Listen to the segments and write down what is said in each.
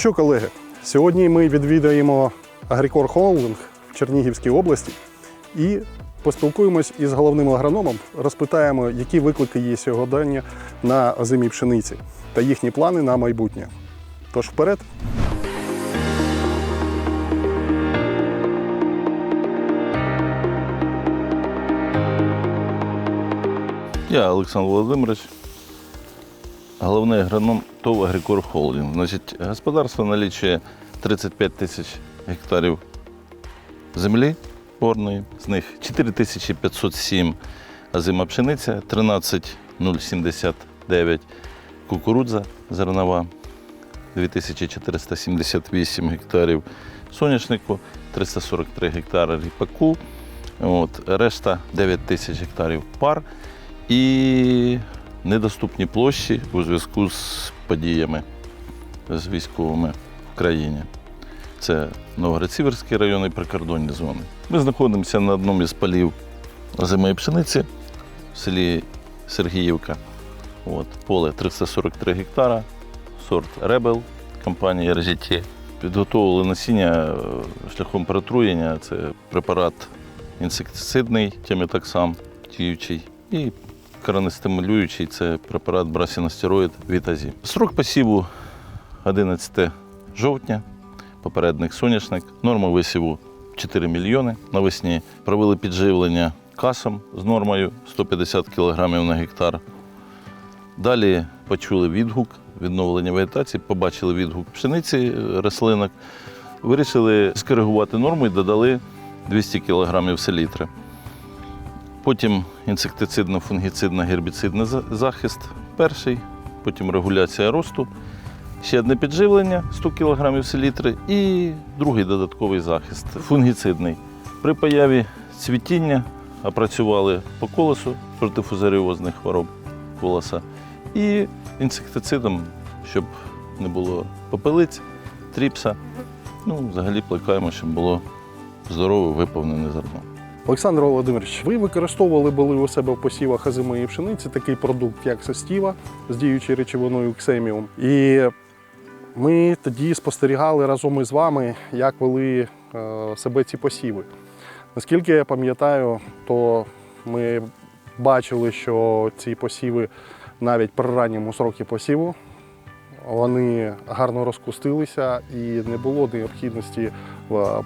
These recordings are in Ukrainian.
Що, колеги, сьогодні ми відвідаємо Агрікор Холдинг в Чернігівській області і поспілкуємось із головним агрономом, розпитаємо, які виклики є сьогодення на озимій пшениці та їхні плани на майбутнє. Тож вперед. Я Олександр Володимирович, головний агроном ТОВ Агрикор Холдинг. Значить, господарство налічує 35 тисяч гектарів землі орної, з них 4507 озима пшениця, 13079 кукурудза зернова, 2478 гектарів соняшнику, 343 гектари ріпаку, от, решта 9 тисяч гектарів пар і недоступні площі у зв'язку з подіями з військовими в країні. Це Новоград-Сіверський район і прикордонні зони. Ми знаходимося на одному із полів озимої пшениці в селі Сергіївка. От, поле 343 гектара, сорт Ребел компанії RGT. Підготовили насіння е, шляхом протруєння. Це препарат інсектицидний, тімітоксам, діючий, і коронестимулюючий це препарат брасіностероїд Вітазі. Срок посіву 11 жовтня, попередник соняшник, норма висіву 4 мільйони. Навесні провели підживлення касом з нормою 150 кг на гектар. Далі почули відгук відновлення вегетації, побачили відгук пшениці е, рослинок, вирішили скоригувати норму і додали 200 кг селітри. Потім інсектицидно-фунгіцидно гербіцидний захист перший, потім регуляція росту, ще одне підживлення 100 кг селітри і другий додатковий захист фунгіцидний. При появі цвітіння опрацювали по колесу проти фузаріозних хвороб колоса і інсектицидом, щоб не було попелиць, тріпса. Ну, взагалі плекаємо, щоб було здорове виповнене зерно. Олександр Володимирович, ви використовували були у себе в посівах озимої пшениці такий продукт, як состіва з діючою речовиною ксеміум. І ми тоді спостерігали разом із вами, як вели е, себе ці посіви. Наскільки я пам'ятаю, то ми бачили, що ці посіви навіть при ранньому срокі посіву вони гарно розкустилися і не було необхідності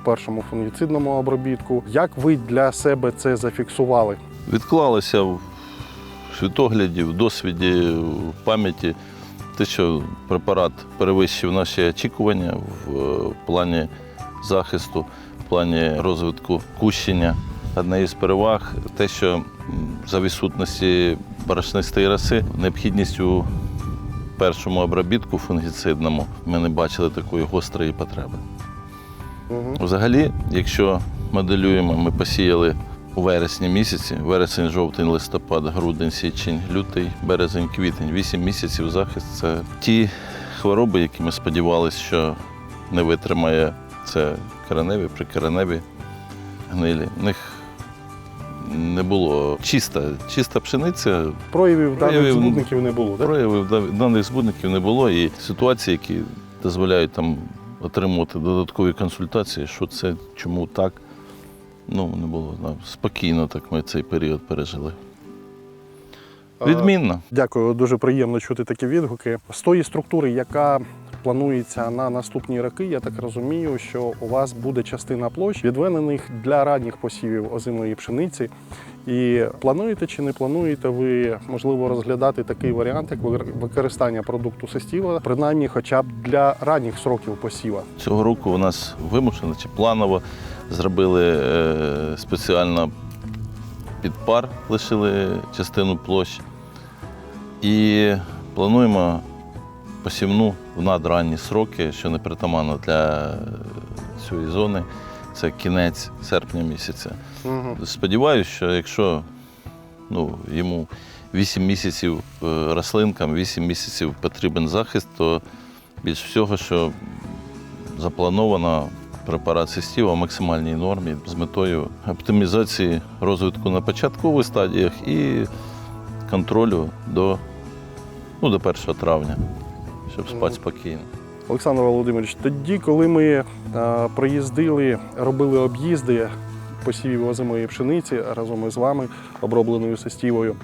першому фунгіцидному обробітку. Як ви для себе це зафіксували? Відклалося в світогляді, в досвіді, в пам'яті те, що препарат перевищив наші очікування в е, плані захисту, в плані розвитку кущення. Одна із переваг те, що за відсутності борошнистої роси необхідність у першому обробітку фунгіцидному ми не бачили такої гострої потреби. Угу. Взагалі, якщо моделюємо, ми посіяли у вересні місяці, вересень, жовтень, листопад, грудень, січень, лютий, березень, квітень, вісім місяців захист це ті хвороби, які ми сподівалися, що не витримає це кореневі, прикореневі гнилі. В них не було чиста, чиста пшениця, Проявів даних Проявів- збудників не було, так? Проявів даних збудників не було, і ситуації, які дозволяють там отримувати додаткові консультації, що це, чому так, ну не було. Да. Спокійно так ми цей період пережили. Відмінно. Дякую, дуже приємно чути такі відгуки. З тої структури, яка планується на наступні роки, я так розумію, що у вас буде частина площ, відведених для ранніх посівів озимої пшениці. І плануєте чи не плануєте ви, можливо, розглядати такий варіант, як використання продукту сестіва, принаймні хоча б для ранніх сроків посіва? Цього року у нас вимушено чи планово зробили е, спеціально під пар, лишили частину площ. І плануємо посівну в надранні сроки, що не притаманно для цієї зони. Це кінець серпня місяця. Угу. Сподіваюся, що якщо ну, йому 8 місяців е, рослинкам, 8 місяців потрібен захист, то більш всього, що заплановано препарат Сестіва в максимальній нормі з метою оптимізації розвитку на початкових стадіях і контролю до, ну, до 1 травня, щоб спати спокійно. Олександр Володимирович, тоді, коли ми е, приїздили, робили об'їзди посівів озимої пшениці разом із вами, обробленою сестівою,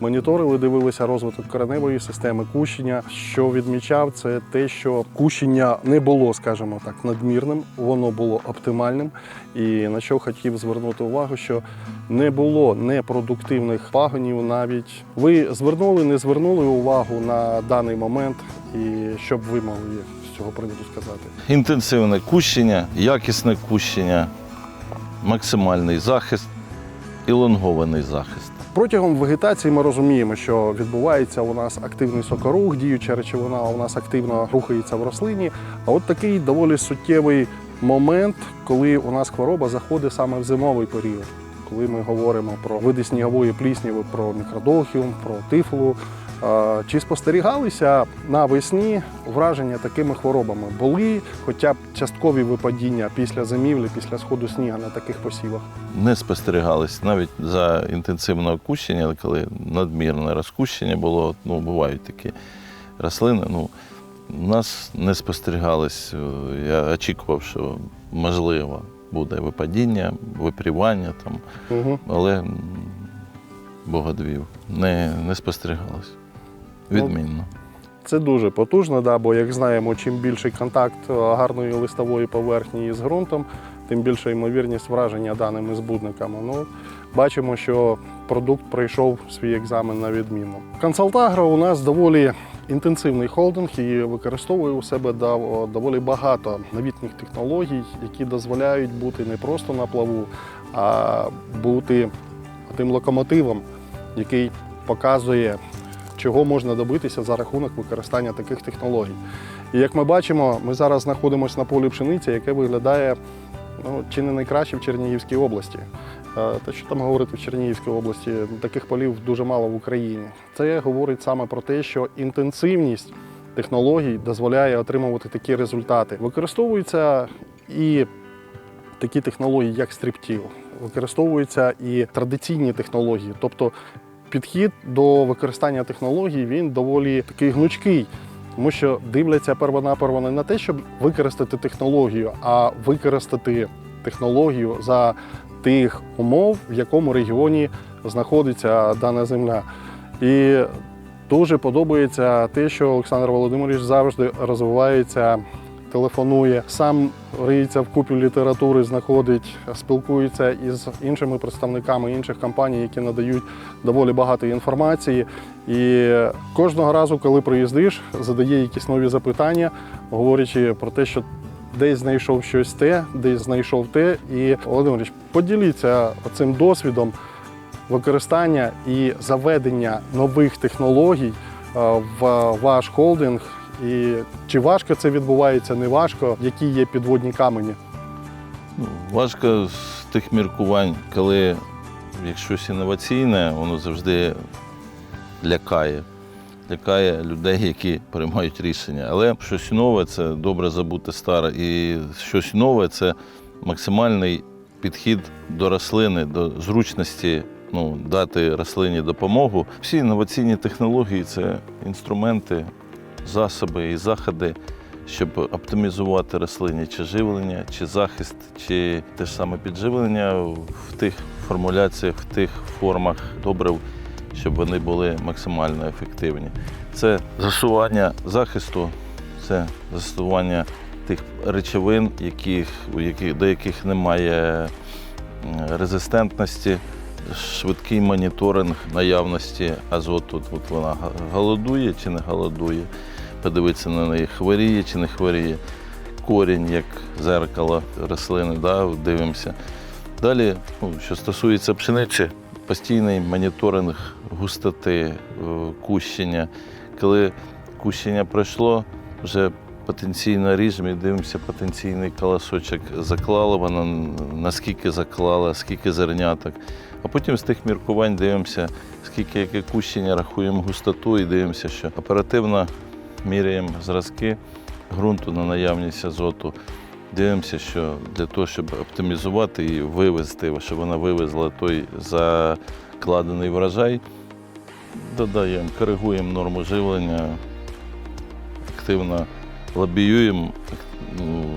моніторили, дивилися розвиток кореневої системи кущення. Що відмічав, це те, що кущення не було, скажімо так, надмірним, воно було оптимальним. І на що хотів звернути увагу, що не було непродуктивних пагонів навіть. Ви звернули, не звернули увагу на даний момент, і що б ви могли цього приводу сказати? Інтенсивне кущення, якісне кущення, максимальний захист і лонгований захист. Протягом вегетації ми розуміємо, що відбувається у нас активний сокорух, діюча речовина у нас активно рухається в рослині. А от такий доволі суттєвий момент, коли у нас хвороба заходить саме в зимовий період. Коли ми говоримо про види снігової плісняви, про мікродолхіум, про тифлу. А, Чи спостерігалися навесні враження такими хворобами? Були хоча б часткові випадіння після зимівлі, після сходу сніга на таких посівах? Не спостерігались навіть за інтенсивного кущення, коли надмірне розкущення було, ну, бувають такі рослини. Ну, у нас не спостерігались. Я очікував, що можливо буде випадіння, випрівання, там, Угу. але богодвів не, не спостерігалось. Відмінно. Це дуже потужно, да, бо як знаємо, чим більший контакт е, гарної листової поверхні з ґрунтом, тим більша ймовірність враження даними збудниками. Ну, бачимо, що продукт пройшов свій екзамен на відмінно. Консалтагро у нас доволі інтенсивний холдинг і використовує у себе доволі багато новітніх технологій, які дозволяють бути не просто на плаву, а бути тим локомотивом, який показує чого можна добитися за рахунок використання таких технологій. І як ми бачимо, ми зараз знаходимося на полі пшениці, яке виглядає ну, чи не найкраще в Чернігівській області. Е, Та що там говорити в Чернігівській області, таких полів дуже мало в Україні. Це говорить саме про те, що інтенсивність технологій дозволяє отримувати такі результати. Використовуються і такі технології, як стриптіл, використовуються і традиційні технології, тобто підхід до використання технологій він доволі такий гнучкий, тому що дивляться первонаперво не на те, щоб використати технологію, а використати технологію за тих умов, в якому регіоні знаходиться дана земля. І дуже подобається те, що Олександр Володимирович завжди розвивається телефонує, сам риється в купі літератури, знаходить, спілкується із іншими представниками інших компаній, які надають доволі багато інформації. І кожного разу, коли приїздиш, задає якісь нові запитання, говорячи про те, що десь знайшов щось те, десь знайшов те. І Володимирович, поділіться цим досвідом використання і заведення нових технологій е, в ваш холдинг. І чи важко це відбувається, не важко, які є підводні камені? Ну, Важко з тих міркувань, коли як щось інноваційне, воно завжди лякає. Лякає людей, які приймають рішення. Але щось нове це добре забути старе. І щось нове це максимальний підхід до рослини, до зручності ну, дати рослині допомогу. Всі інноваційні технології це інструменти, засоби і заходи, щоб оптимізувати рослині чи живлення, чи захист, чи те ж саме підживлення в тих формуляціях, в тих формах добрив, щоб вони були максимально ефективні. Це засування захисту, це застосування тих речовин, яких, до яких немає резистентності, швидкий моніторинг наявності азоту. От вона голодує чи не голодує, подивитися на неї, хворіє чи не хворіє, корінь як зеркало рослини, да, дивимося. Далі, ну, що стосується пшениці, постійний моніторинг густоти, е, кущення. Коли кущення пройшло, вже потенційно ріжемо і дивимося, потенційний колосочок заклала вона, наскільки заклала, скільки зерняток. А потім з тих міркувань дивимося, скільки яке кущення, рахуємо густоту і дивимося, що оперативно міряємо зразки ґрунту на наявність азоту. Дивимося, що для того, щоб оптимізувати і вивезти, щоб вона вивезла той закладений врожай, додаємо, коригуємо норму живлення, активно лобіюємо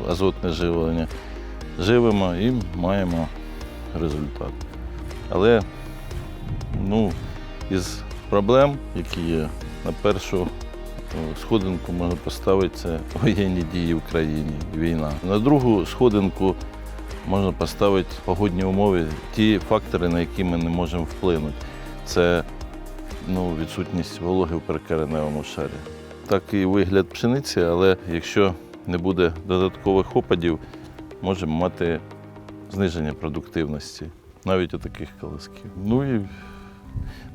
азотне живлення, живемо і маємо результат. Але ну, із проблем, які є, на першу сходинку можна поставити це воєнні дії в країні, війна. На другу сходинку можна поставити погодні умови, ті фактори, на які ми не можемо вплинути. Це ну, відсутність вологи в перекореневому шарі. Так і вигляд пшениці, але якщо не буде додаткових опадів, можемо мати зниження продуктивності, навіть у таких колосків. Ну і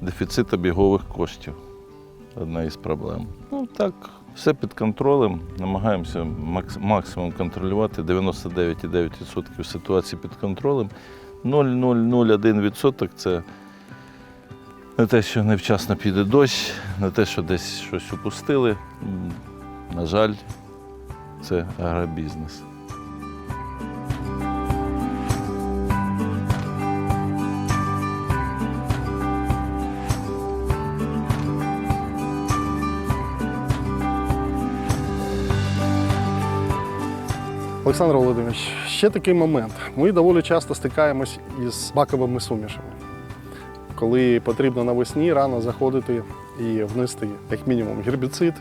дефіцит обігових коштів одна із проблем. Ну так, все під контролем. Намагаємося максимум контролювати. 99,9% ситуації під контролем. 0,001% це не те, що невчасно піде дощ, не те, що десь щось упустили. На жаль, це агробізнес. Олександр Володимирович, ще такий момент. Ми доволі часто стикаємось із баковими сумішами, коли потрібно навесні рано заходити і внести як мінімум гербіцид,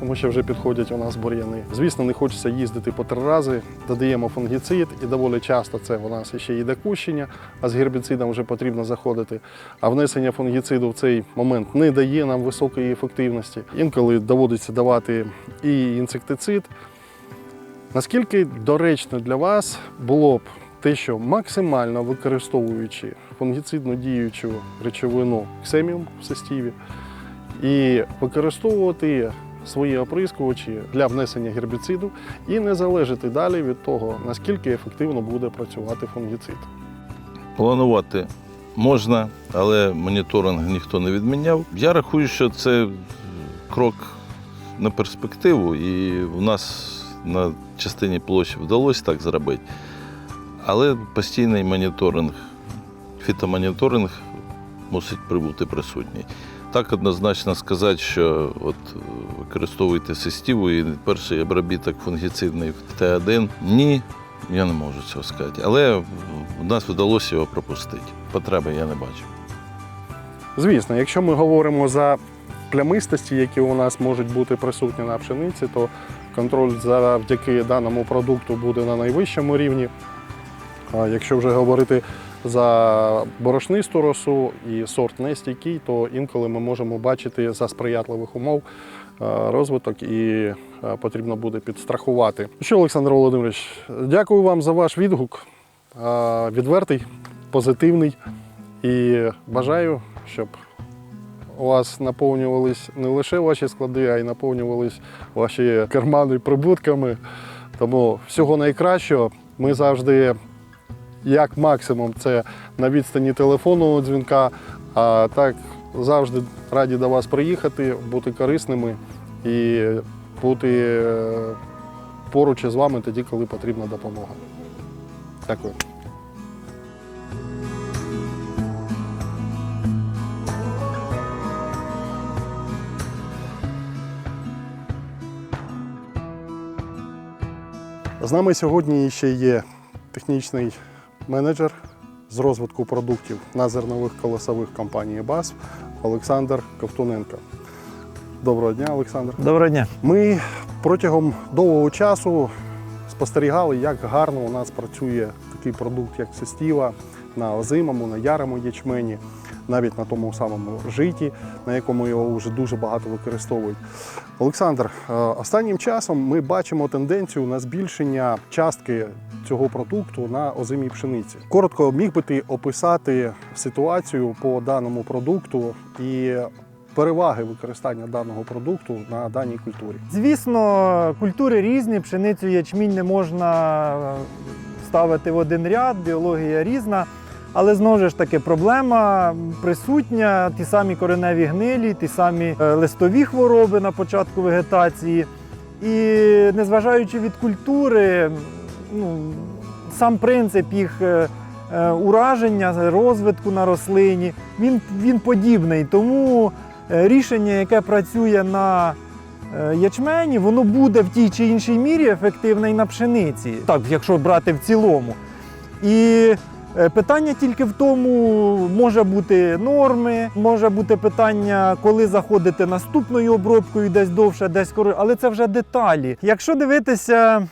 тому що вже підходять у нас бур'яни. Звісно, не хочеться їздити по три рази, додаємо фунгіцид, і доволі часто це у нас ще йде кущення, а з гербіцидом вже потрібно заходити. А внесення фунгіциду в цей момент не дає нам високої ефективності. Інколи доводиться давати і інсектицид. Наскільки доречно для вас було б те, що максимально використовуючи фунгіцидно діючу речовину ксеміум в сестіві і використовувати свої оприскувачі для внесення гербіциду і не залежати далі від того, наскільки ефективно буде працювати фунгіцид. Планувати можна, але моніторинг ніхто не відміняв. Я рахую, що це крок на перспективу, і в нас на частині площі вдалося так зробити. Але постійний моніторинг, фітомоніторинг мусить прибути присутній. Так однозначно сказати, що от використовуйте систіву і перший обробіток фунгіцидний в Т1. Ні, я не можу цього сказати. Але в нас вдалося його пропустити. Потреби я не бачу. Звісно, якщо ми говоримо за плямистості, які у нас можуть бути присутні на пшениці, то контроль завдяки даному продукту буде на найвищому рівні. Якщо вже говорити за борошнисту росу і сорт нестійкий, то інколи ми можемо бачити за сприятливих умов е, розвиток і е, потрібно буде підстрахувати. Ну Що, Олександр Володимирович, дякую вам за ваш відгук. Е, Відвертий, позитивний. І бажаю, щоб у вас наповнювались не лише ваші склади, а й наповнювались ваші кармани прибутками. Тому всього найкращого. Ми завжди, як максимум, це на відстані телефонного дзвінка. А так завжди раді до вас приїхати, бути корисними і бути е, поруч із вами тоді, коли потрібна допомога. Дякую. З нами сьогодні ще є технічний менеджер з розвитку продуктів на зернових колосових компанії БАС Олександр Ковтуненко. Доброго дня, Олександр. Доброго дня. Ми протягом довгого часу спостерігали, як гарно у нас працює такий продукт, як сестіва на озимому, на ярому ячмені, навіть на тому самому житі, на якому його вже дуже багато використовують. Олександр, е, останнім часом ми бачимо тенденцію на збільшення частки цього продукту на озимій пшениці. Коротко міг би ти описати ситуацію по даному продукту і переваги використання даного продукту на даній культурі. Звісно, культури різні, пшеницю ячмінь не можна е, ставити в один ряд, біологія різна. Але знову ж таки проблема присутня, ті самі кореневі гнилі, ті самі е, листові хвороби на початку вегетації. І незважаючи від культури, ну, сам принцип їх е, е, ураження, розвитку на рослині, він, він подібний. Тому рішення, яке працює на ячмені, воно буде в тій чи іншій мірі ефективне і на пшениці. Так, якщо брати в цілому. І питання тільки в тому, може бути норми, може бути питання, коли заходити наступною обробкою, десь довше, десь коротше, але це вже деталі. Якщо дивитися.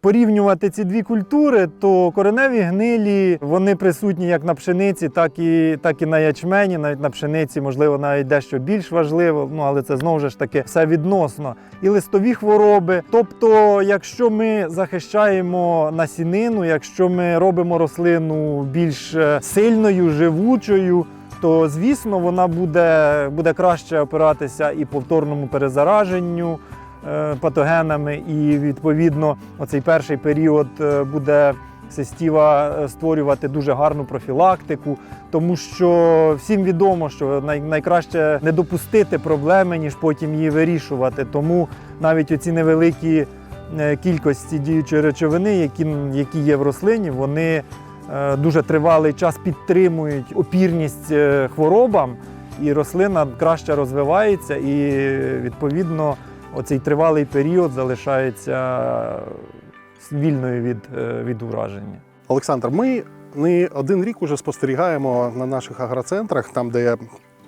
Порівнювати ці дві культури, то кореневі гнилі вони присутні як на пшениці, так і, так і на ячмені. Навіть на пшениці, можливо, навіть дещо більш важливо, ну але це знову ж таки все відносно. І листові хвороби. Тобто, якщо ми захищаємо насінину, якщо ми робимо рослину більш е, сильною, живучою. То звісно вона буде, буде краще опиратися і повторному перезараженню патогенами, і відповідно оцей перший період е, буде сестіва е, створювати дуже гарну профілактику, тому що всім відомо, що найкраще не допустити проблеми, ніж потім її вирішувати. Тому навіть оці невеликі е, кількості діючої речовини, які, які є в рослині, вони е, дуже тривалий час підтримують опірність е, хворобам, і рослина краще розвивається, і відповідно оцей тривалий період залишається вільною від, е, від ураження. Олександр, ми не один рік уже спостерігаємо на наших агроцентрах, там, де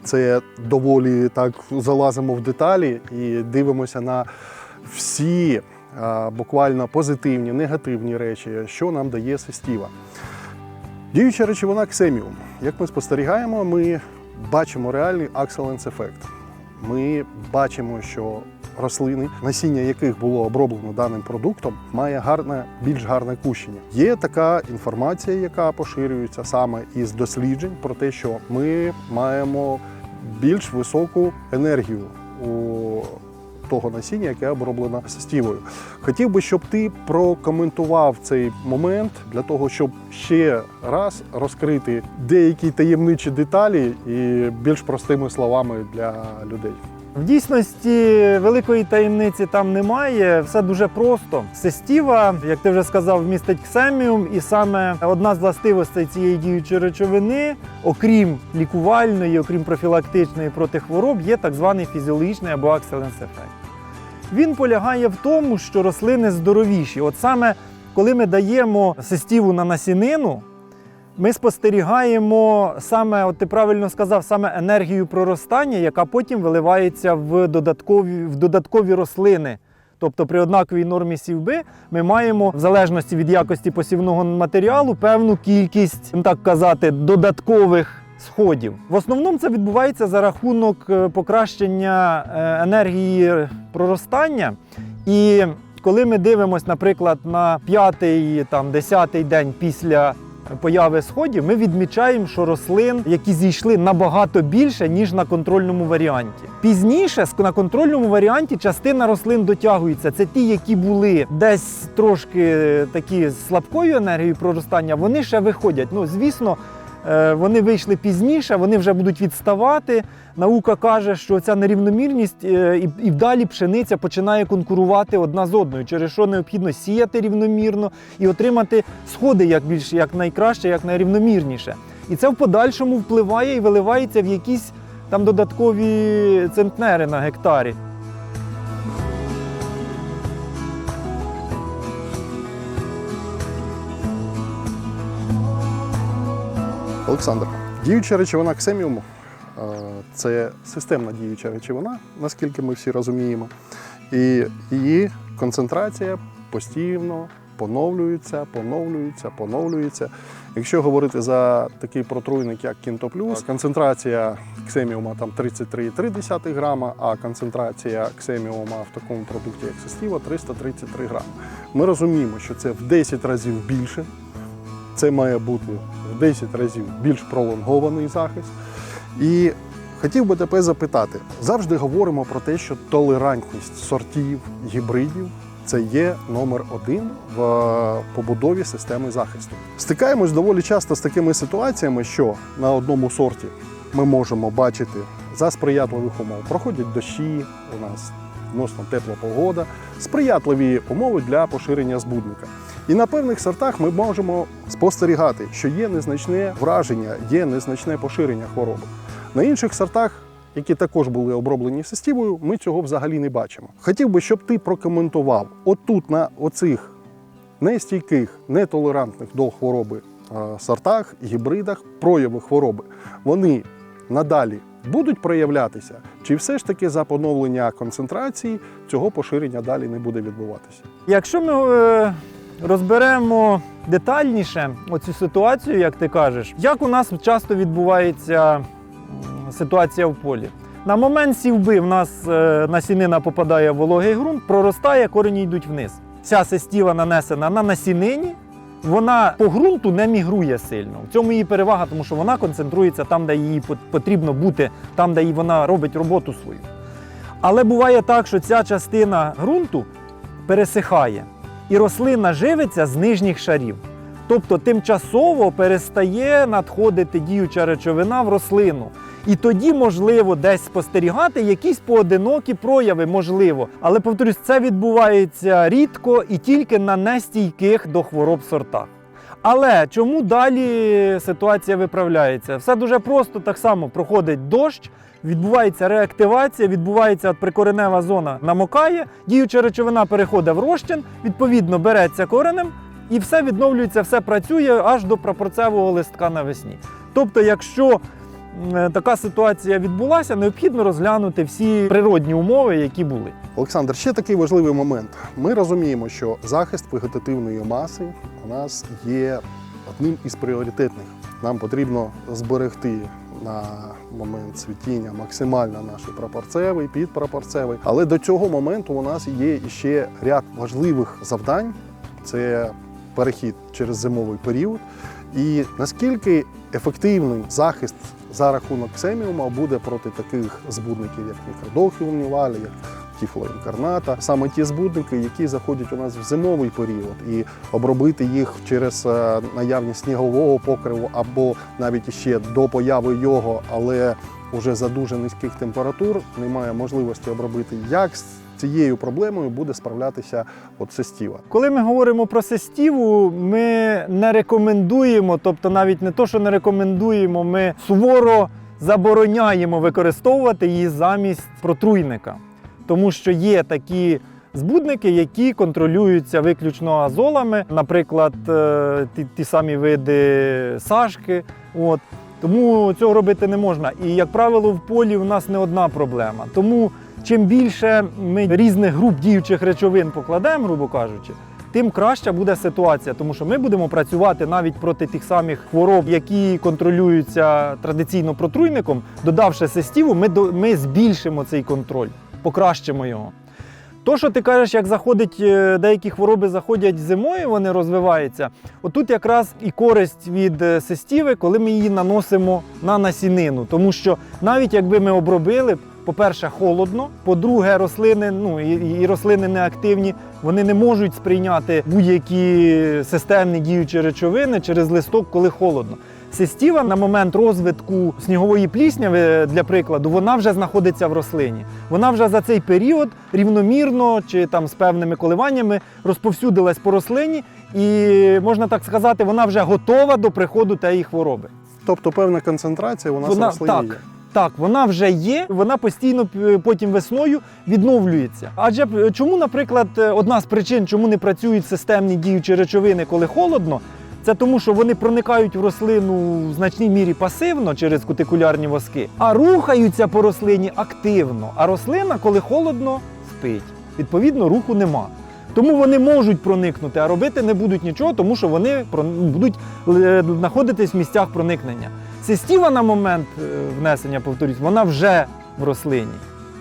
це доволі так залазимо в деталі і дивимося на всі а, буквально позитивні, негативні речі, що нам дає сестіва. Діюча речовина ксеміум. Як ми спостерігаємо, ми бачимо реальний акселенс ефект. Ми бачимо, що рослини, насіння яких було оброблено даним продуктом, має гарне, більш гарне кущення. Є така інформація, яка поширюється саме із досліджень про те, що ми маємо більш високу енергію у того насіння, яке оброблено стівою. Хотів би, щоб ти прокоментував цей момент для того, щоб ще раз розкрити деякі таємничі деталі і більш простими словами для людей. В дійсності великої таємниці там немає, все дуже просто. Сестіва, як ти вже сказав, містить ксеміум, і саме одна з властивостей цієї діючої речовини, окрім лікувальної, окрім профілактичної проти хвороб, є так званий фізіологічний або акселенс ефект. Він полягає в тому, що рослини здоровіші. От саме коли ми даємо сестіву на насінину, ми спостерігаємо саме, от ти правильно сказав, саме енергію проростання, яка потім виливається в додаткові, в додаткові рослини. Тобто при однаковій нормі сівби ми маємо, в залежності від якості посівного матеріалу, певну кількість, так казати, додаткових сходів. В основному це відбувається за рахунок е, покращення е, енергії проростання. І коли ми дивимося, наприклад, на п'ятий, там, десятий день після появи сходів, ми відмічаємо, що рослин, які зійшли набагато більше, ніж на контрольному варіанті. Пізніше на контрольному варіанті частина рослин дотягується. Це ті, які були десь трошки такі з слабкою енергією проростання, вони ще виходять. Ну, звісно. Е, Вони вийшли пізніше, вони вже будуть відставати. Наука каже, що ця нерівномірність е, і, далі пшениця починає конкурувати одна з одною, через що необхідно сіяти рівномірно і отримати сходи як більш як найкраще, як найрівномірніше. І це в подальшому впливає і виливається в якісь там додаткові центнери на гектарі. Олександр, діюча речовина ксеміум е, це системна діюча речовина, наскільки ми всі розуміємо. І її концентрація постійно поновлюється, поновлюється, поновлюється. Якщо говорити за такий протруйник, як Кінтоплюс, концентрація ксеміума там 33,3 грама, а концентрація ксеміума в такому продукті, як сестіва, 333 грами. Ми розуміємо, що це в 10 разів більше, це має бути 10 разів більш пролонгований захист. І хотів би тебе запитати: завжди говоримо про те, що толерантність сортів, гібридів це є номер один в е, побудові системи захисту. Стикаємось доволі часто з такими ситуаціями, що на одному сорті ми можемо бачити за сприятливих умов. Проходять дощі, у нас відносно тепла погода, сприятливі умови для поширення збудника. І на певних сортах ми можемо спостерігати, що є незначне враження, є незначне поширення хвороби. На інших сортах які також були оброблені сестівою, ми цього взагалі не бачимо. Хотів би, щоб ти прокоментував отут на оцих нестійких, нетолерантних до хвороби е, сортах, гібридах, прояви хвороби, вони надалі будуть проявлятися, чи все ж таки за поновлення концентрації цього поширення далі не буде відбуватися? Якщо ми е, розберемо детальніше оцю ситуацію, як ти кажеш, як у нас часто відбувається ситуація в полі. На момент сівби в нас е, насінина попадає в вологий ґрунт, проростає, корені йдуть вниз. Ця сестіва нанесена на насінині, вона по ґрунту не мігрує сильно. В цьому її перевага, тому що вона концентрується там, де їй потрібно бути, там, де вона робить роботу свою. Але буває так, що ця частина ґрунту пересихає, і рослина живиться з нижніх шарів. Тобто тимчасово перестає надходити діюча речовина в рослину. І тоді можливо десь спостерігати якісь поодинокі прояви, можливо. Але повторюсь, це відбувається рідко і тільки на нестійких до хвороб сортах. Але чому далі ситуація виправляється? Все дуже просто, так само проходить дощ, відбувається реактивація, відбувається прикоренева зона намокає, діюча речовина переходить в розчин, відповідно береться коренем, і все відновлюється, все працює аж до прапорцевого листка навесні. Тобто, якщо така ситуація відбулася, необхідно розглянути всі природні умови, які були. Олександр, ще такий важливий момент. Ми розуміємо, що захист вегетативної маси у нас є одним із пріоритетних. Нам потрібно зберегти на момент цвітіння максимально наш прапорцевий, підпрапорцевий. Але до цього моменту у нас є ще ряд важливих завдань. Це перехід через зимовий період. І наскільки ефективний захист за рахунок семіума буде проти таких збудників, як мікродохіумні валі, як тіфлоінкарната, саме ті збудники, які заходять у нас в зимовий період, і обробити їх через е, наявність снігового покриву або навіть ще до появи його, але вже за дуже низьких температур немає можливості обробити. Як цією проблемою буде справлятися от сестіва? Коли ми говоримо про сестіву, ми не рекомендуємо, тобто навіть не то, що не рекомендуємо, ми суворо забороняємо використовувати її замість протруйника. Тому що є такі збудники, які контролюються виключно азолами, наприклад, е, ті, ті самі види сашки. От. Тому цього робити не можна. І, як правило, в полі у нас не одна проблема. Тому чим більше ми різних груп діючих речовин покладемо, грубо кажучи, тим краща буде ситуація, тому що ми будемо працювати навіть проти тих самих хвороб, які контролюються традиційно протруйником. Додавши сестіву, ми, ми збільшимо цей контроль, покращимо його. То, що ти кажеш, як заходить, е, деякі хвороби заходять зимою, вони розвиваються. Отут якраз і користь від е, сестіви, коли ми її наносимо на насінину. Тому що навіть якби ми обробили, по-перше, холодно, по-друге, рослини, ну і, і рослини неактивні, вони не можуть сприйняти будь-які системні діючі речовини через листок, коли холодно. Сестіва на момент розвитку снігової плісняви, для прикладу, вона вже знаходиться в рослині. Вона вже за цей період рівномірно чи там з певними коливаннями розповсюдилась по рослині, і можна так сказати, вона вже готова до приходу тієї хвороби. Тобто певна концентрація у нас в Вона рослині є. Так. Вона вже є, вона постійно е, потім весною відновлюється. Адже е, чому, наприклад, е, одна з причин, чому не працюють системні діючі речовини, коли холодно, це тому, що вони проникають в рослину в значній мірі пасивно через кутикулярні воски, а рухаються по рослині активно. А рослина, коли холодно, спить. Відповідно, руху нема. Тому вони можуть проникнути, а робити не будуть нічого, тому що вони будуть знаходитись в місцях проникнення. Сестіва на момент е, внесення, повторюсь, вона вже в рослині.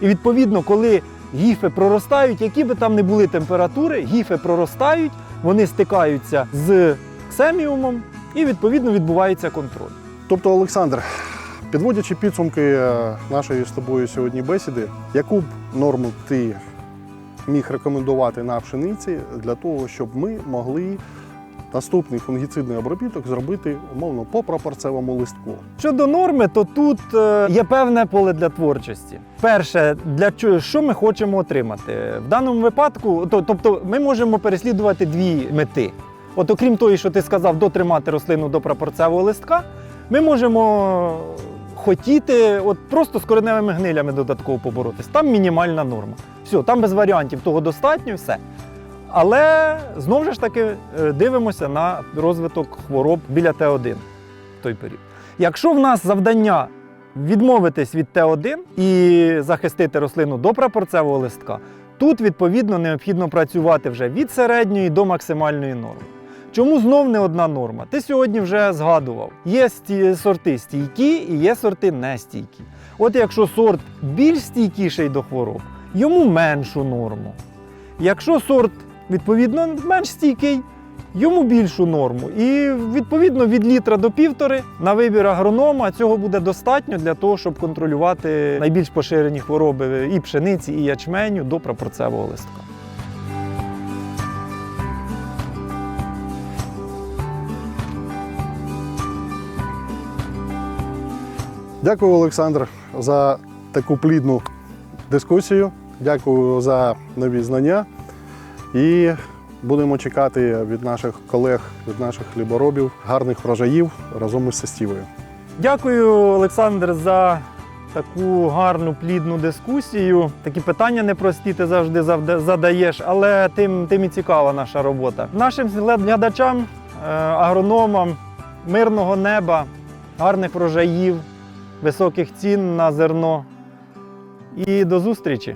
І відповідно, коли гіфи проростають, які би там не були температури, гіфи проростають, вони стикаються з ксеміумом і відповідно відбувається контроль. Тобто, Олександр, підводячи підсумки е, нашої з тобою сьогодні бесіди, яку б норму ти міг рекомендувати на пшениці для того, щоб ми могли наступний фунгіцидний обробіток зробити умовно по прапорцевому листку? Щодо норми, то тут е, є певне поле для творчості. Перше, для що ми хочемо отримати? В даному випадку, то, тобто, ми можемо переслідувати дві мети. От, окрім того, що ти сказав, дотримати рослину до прапорцевого листка, ми можемо хотіти от просто з кореневими гнилями додатково поборотись. Там мінімальна норма. Все, там без варіантів того достатньо, все. Але знову ж таки е, дивимося на розвиток хвороб біля Т1 в той період. Якщо в нас завдання відмовитись від Т1 і захистити рослину до прапорцевого листка, тут відповідно необхідно працювати вже від середньої до максимальної норми. Чому знов не одна норма? Ти сьогодні вже згадував: є сорти стійкі і є сорти нестійкі. От якщо сорт більш стійкіший до хвороб, йому меншу норму. Якщо сорт відповідно менш стійкий, йому більшу норму. І відповідно від літра до півтори на вибір агронома цього буде достатньо для того, щоб контролювати найбільш поширені хвороби і пшениці, і ячменю до прапорцевого листка. Дякую, Олександр, за таку плідну дискусію. Дякую за нові знання. І будемо чекати від наших колег, від наших хліборобів гарних врожаїв разом із Сестівою. Дякую, Олександр, за таку гарну плідну дискусію. Такі питання непрості ти завжди задаєш, але тим, тим і цікава наша робота. Нашим глядачам, е, агрономам, мирного неба, гарних врожаїв, високих цін на зерно. І до зустрічі!